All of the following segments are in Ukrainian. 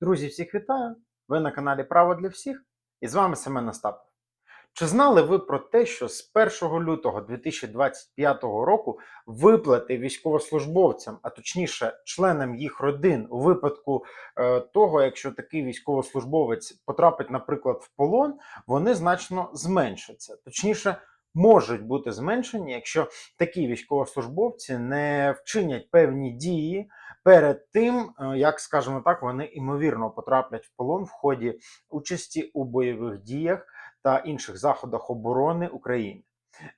Друзі, всіх вітаю! Ви на каналі Право для всіх і з вами Семен Остапов. Чи знали ви про те, що з 1 лютого 2025 року виплати військовослужбовцям, а точніше членам їх родин, у випадку е, того, якщо такий військовослужбовець потрапить, наприклад, в полон, вони значно зменшаться. Точніше, можуть бути зменшені, якщо такі військовослужбовці не вчинять певні дії перед тим, е, як скажімо так, вони імовірно потраплять в полон в ході участі у бойових діях та інших заходах оборони України.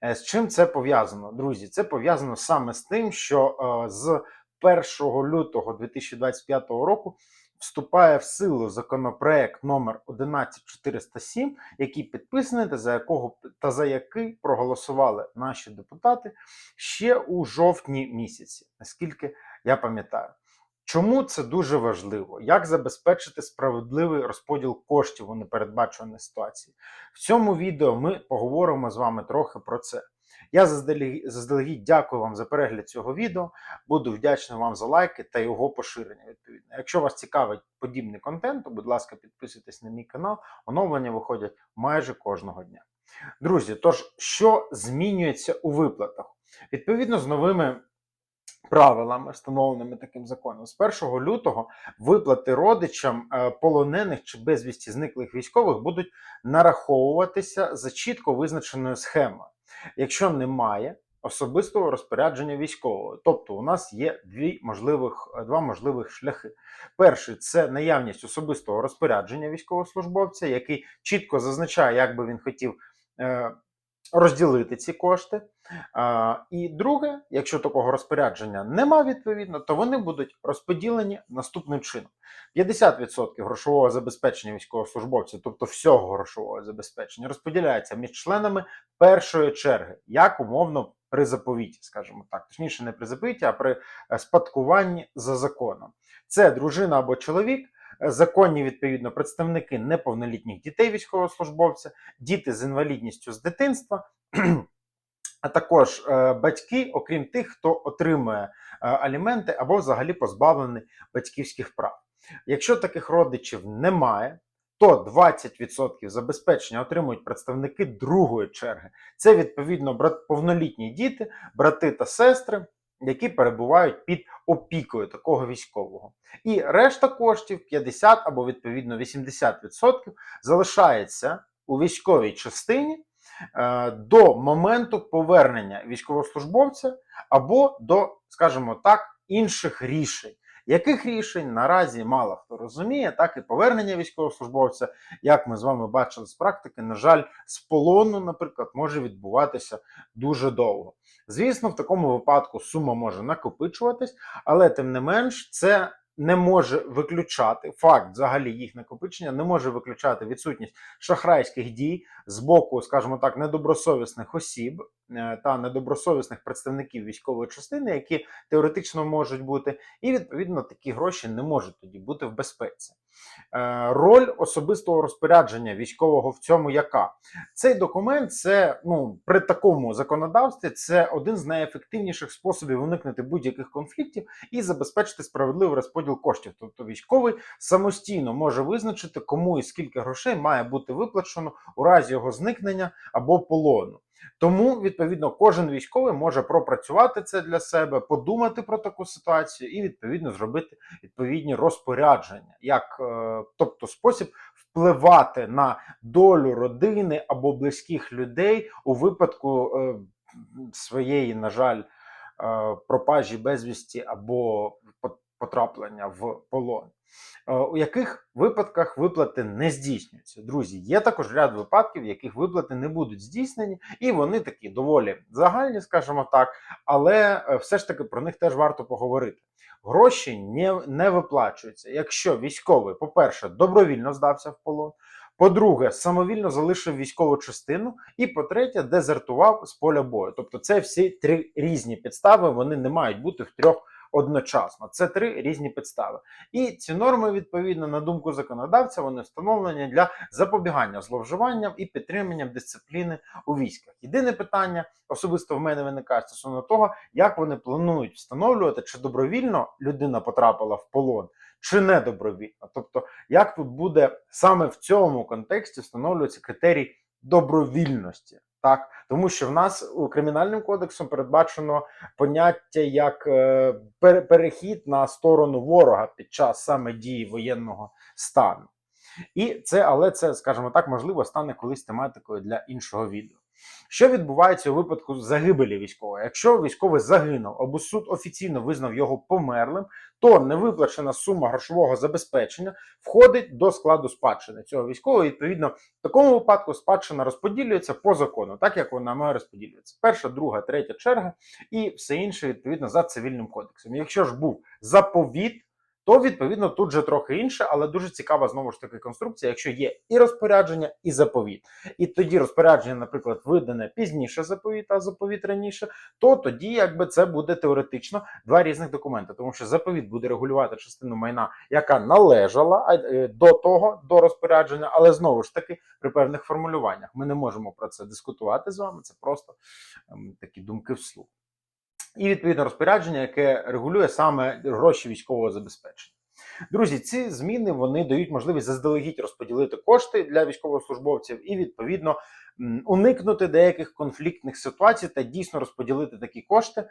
Е, З чим це пов'язано, друзі? Це пов'язано саме з тим, що е, з 1 лютого 2025 року вступає в силу законопроект номер 11407, який підписаний та за якого та за який проголосували наші депутати ще у жовтні місяці, наскільки я пам'ятаю. Чому це дуже важливо? Як забезпечити справедливий розподіл коштів у непередбачуваних ситуації? В цьому відео ми поговоримо з вами трохи про це. Я заздалегідь, дякую вам за перегляд цього відео. Буду вдячний вам за лайки та його поширення. Відповідно, якщо вас цікавить подібний контент, то будь ласка, підписуйтесь на мій канал. Оновлення виходять майже кожного дня. Друзі, тож що змінюється у виплатах? Відповідно з новими правилами, встановленими таким законом, з 1 лютого виплати родичам е, полонених чи безвісті зниклих військових будуть нараховуватися за чітко визначеною схемою. Якщо немає особистого розпорядження військового, тобто у нас є дві можливих, е, два можливих шляхи. Перший це наявність особистого розпорядження військовослужбовця, який чітко зазначає, як би він хотів. Розділити ці кошти. І друге, якщо такого розпорядження нема відповідно, то вони будуть розподілені наступним чином: 50% грошового забезпечення військовослужбовців, тобто всього грошового забезпечення, розподіляється між членами першої черги, як умовно при заповіті, скажімо так, точніше, не при заповіті, а при е, спадкуванні за законом. Це дружина або чоловік. Законні відповідно представники неповнолітніх дітей військовослужбовця, діти з інвалідністю з дитинства, а також е, батьки, окрім тих, хто отримує е, аліменти або взагалі позбавлений батьківських прав. Якщо таких родичів немає, то 20% забезпечення отримують представники другої черги. Це відповідно повнолітні діти, брати та сестри, які перебувають під опікою такого військового. І решта коштів 50 або відповідно 80% залишається у військовій частині е, до моменту повернення військовослужбовця або до, скажімо так, інших рішень. Яких рішень наразі мало хто розуміє, так і повернення військовослужбовця, як ми з вами бачили з практики, на жаль, з полону, наприклад, може відбуватися дуже довго. Звісно, в такому випадку сума може накопичуватись, але тим не менш, це не може виключати факт взагалі їх накопичення, не може виключати відсутність шахрайських дій з боку, скажімо так, недобросовісних осіб та недобросовісних представників військової частини, які теоретично можуть бути, і відповідно такі гроші не можуть тоді бути в безпеці. Е, Роль особистого розпорядження військового в цьому яка? Цей документ це ну при такому законодавстві це один з найефективніших способів уникнути будь-яких конфліктів і забезпечити справедливий розподіл коштів. Тобто військовий самостійно може визначити, кому і скільки грошей має бути виплачено у разі його зникнення або полону. Тому, відповідно, кожен військовий може пропрацювати це для себе, подумати про таку ситуацію і відповідно зробити відповідні розпорядження, як е, тобто спосіб впливати на долю родини або близьких людей у випадку е, своєї, на жаль, е, пропажі безвісті або потраплення в полон. Е, У яких випадках виплати не здійснюються? Друзі, є також ряд випадків, в яких виплати не будуть здійснені, і вони такі доволі загальні, скажімо так, але е, все ж таки про них теж варто поговорити. Гроші не, не виплачуються, якщо військовий, по-перше, добровільно здався в полон. По-друге, самовільно залишив військову частину, і по-третє, дезертував з поля бою. Тобто, це всі три різні підстави, вони не мають бути в трьох одночасно. Це три різні підстави. І ці норми, відповідно, на думку законодавця, вони встановлені для запобігання зловживанням і підтриманням дисципліни у військах. Єдине питання особисто в мене виникає стосовно того, як вони планують встановлювати, чи добровільно людина потрапила в полон, чи не добровільно. Тобто, як тут буде саме в цьому контексті встановлюється критерій добровільності. Так, тому що в нас у кримінальним кодексом передбачено поняття як е, перехід на сторону ворога під час саме дії воєнного стану. І це, але це, скажімо так, можливо, стане колись тематикою для іншого відео. Що відбувається у випадку загибелі військового? Якщо військовий загинув або суд офіційно визнав його померлим, то невиплачена сума грошового забезпечення входить до складу спадщини цього військового. Відповідно, в такому випадку спадщина розподілюється по закону, так як вона має розподілюватися. Перша, друга, третя черга і все інше відповідно за цивільним кодексом. Якщо ж був заповіт, то відповідно тут же трохи інше, але дуже цікава знову ж таки конструкція, якщо є і розпорядження, і заповіт. І тоді розпорядження, наприклад, видане пізніше заповіт, а заповіт раніше, то тоді якби це буде теоретично два різних документи, тому що заповіт буде регулювати частину майна, яка належала е, до того, до розпорядження, але знову ж таки при певних формулюваннях. Ми не можемо про це дискутувати з вами. Це просто ем, такі думки вслух. І відповідне розпорядження, яке регулює саме гроші військового забезпечення. Друзі, ці зміни вони дають можливість заздалегідь розподілити кошти для військовослужбовців і відповідно уникнути деяких конфліктних ситуацій та дійсно розподілити такі кошти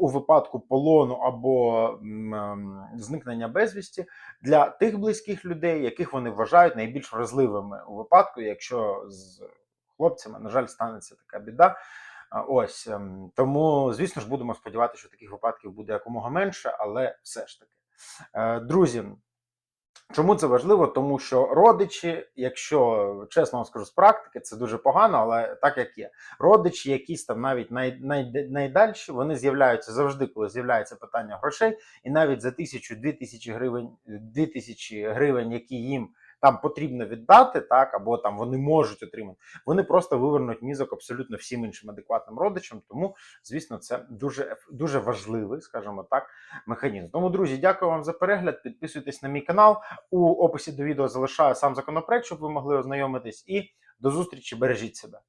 у випадку полону або ем, зникнення безвісті для тих близьких людей, яких вони вважають найбільш вразливими у випадку, якщо з хлопцями, на жаль, станеться така біда. Ось ем, тому, звісно ж, будемо сподіватися, що таких випадків буде якомога менше, але все ж таки. Е, Друзі, чому це важливо? Тому що родичі, якщо чесно вам скажу з практики, це дуже погано, але так як є. Родичі, якісь там навіть най, най, найдальші, вони з'являються завжди, коли з'являється питання грошей, і навіть за тисячу, дві тисячі гривень, дві тисячі гривень, які їм там потрібно віддати, так або там вони можуть отримати, вони просто вивернуть мізок абсолютно всім іншим адекватним родичам. Тому, звісно, це дуже дуже важливий, скажімо так, механізм. Тому, друзі, дякую вам за перегляд. Підписуйтесь на мій канал. У описі до відео залишаю сам законопроект, щоб ви могли ознайомитись. І до зустрічі, бережіть себе.